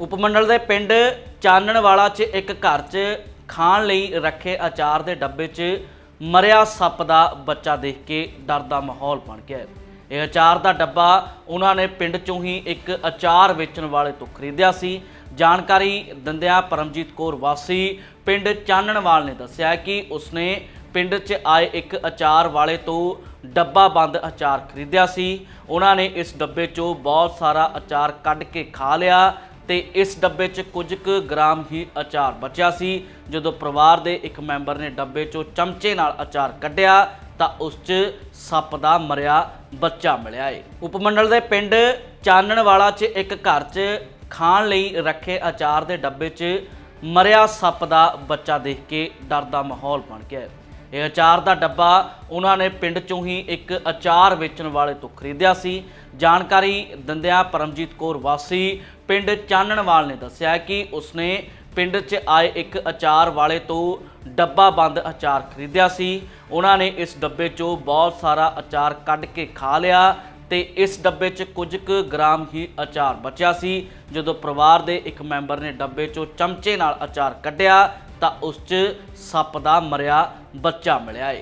ਉਪਮੰਡਲ ਦੇ ਪਿੰਡ ਚਾਨਣਵਾਲਾ 'ਚ ਇੱਕ ਘਰ 'ਚ ਖਾਣ ਲਈ ਰੱਖੇ ਅਚਾਰ ਦੇ ਡੱਬੇ 'ਚ ਮਰਿਆ ਸੱਪ ਦਾ ਬੱਚਾ ਦੇਖ ਕੇ ਡਰ ਦਾ ਮਾਹੌਲ ਬਣ ਗਿਆ ਹੈ। ਇਹ ਅਚਾਰ ਦਾ ਡੱਬਾ ਉਹਨਾਂ ਨੇ ਪਿੰਡ 'ਚੋਂ ਹੀ ਇੱਕ ਅਚਾਰ ਵੇਚਣ ਵਾਲੇ ਤੋਂ ਖਰੀਦਿਆ ਸੀ। ਜਾਣਕਾਰੀ ਦਿੰਦਿਆਂ ਪਰਮਜੀਤ ਕੌਰ ਵਾਸੀ ਪਿੰਡ ਚਾਨਣਵਾਲ ਨੇ ਦੱਸਿਆ ਕਿ ਉਸਨੇ ਪਿੰਡ 'ਚ ਆਏ ਇੱਕ ਅਚਾਰ ਵਾਲੇ ਤੋਂ ਡੱਬਾ ਬੰਦ ਅਚਾਰ ਖਰੀਦਿਆ ਸੀ। ਉਹਨਾਂ ਨੇ ਇਸ ਡੱਬੇ 'ਚੋਂ ਬਹੁਤ ਸਾਰਾ ਅਚਾਰ ਕੱਢ ਕੇ ਖਾ ਲਿਆ। ਤੇ ਇਸ ਡੱਬੇ 'ਚ ਕੁਝ ਕੁ ਗ੍ਰਾਮ ਹੀ ਅਚਾਰ ਬਚਿਆ ਸੀ। ਜਦੋਂ ਪਰਿਵਾਰ ਦੇ ਇੱਕ ਮੈਂਬਰ ਨੇ ਡੱਬੇ 'ਚੋਂ ਚਮਚੇ ਨਾਲ ਅਚਾਰ ਕੱਢਿਆ, ਤਾਂ ਉਸ 'ਚ ਸੱਪ ਦਾ ਮਰਿਆ ਬੱਚਾ ਮਿਲਿਆ ਏ। ਉਪਮੰਡਲ ਦੇ ਪਿੰਡ ਚਾਨਣਵਾਲਾ 'ਚ ਇੱਕ ਘਰ 'ਚ ਖਾਣ ਲਈ ਰੱਖੇ ਅਚਾਰ ਦੇ ਡੱਬੇ 'ਚ ਮਰਿਆ ਸੱਪ ਦਾ ਬੱਚਾ ਦੇਖ ਕੇ ਡਰ ਦਾ ਮਾਹੌਲ ਬਣ ਗਿਆ ਇਹ ਅਚਾਰ ਦਾ ਡੱਬਾ ਉਹਨਾਂ ਨੇ ਪਿੰਡ 'ਚੋਂ ਹੀ ਇੱਕ ਅਚਾਰ ਵੇਚਣ ਵਾਲੇ ਤੋਂ ਖਰੀਦਿਆ ਸੀ। ਜਾਣਕਾਰੀ ਦਿੰਦਿਆਂ ਪਰਮਜੀਤ ਕੌਰ ਵਾਸੀ ਪਿੰਡ ਚਾਨਣਵਾਲ ਨੇ ਦੱਸਿਆ ਕਿ ਉਸਨੇ ਪਿੰਡ 'ਚ ਆਏ ਇੱਕ ਅਚਾਰ ਵਾਲੇ ਤੋਂ ਡੱਬਾ ਬੰਦ ਅਚਾਰ ਖਰੀਦਿਆ ਸੀ। ਉਹਨਾਂ ਨੇ ਇਸ ਡੱਬੇ 'ਚੋਂ ਬਹੁਤ ਸਾਰਾ ਅਚਾਰ ਕੱਢ ਕੇ ਖਾ ਲਿਆ ਤੇ ਇਸ ਡੱਬੇ 'ਚ ਕੁਝ ਕੁ ਗ੍ਰਾਮ ਹੀ ਅਚਾਰ ਬਚਿਆ ਸੀ। ਜਦੋਂ ਪਰਿਵਾਰ ਦੇ ਇੱਕ ਮੈਂਬਰ ਨੇ ਡੱਬੇ 'ਚੋਂ ਚਮਚੇ ਨਾਲ ਅਚਾਰ ਕੱਢਿਆ ਤਾਂ ਉਸ 'ਚ ਸੱਪ ਦਾ ਮਰਿਆ ਬੱਚਾ ਮਿਲਿਆ ਏ।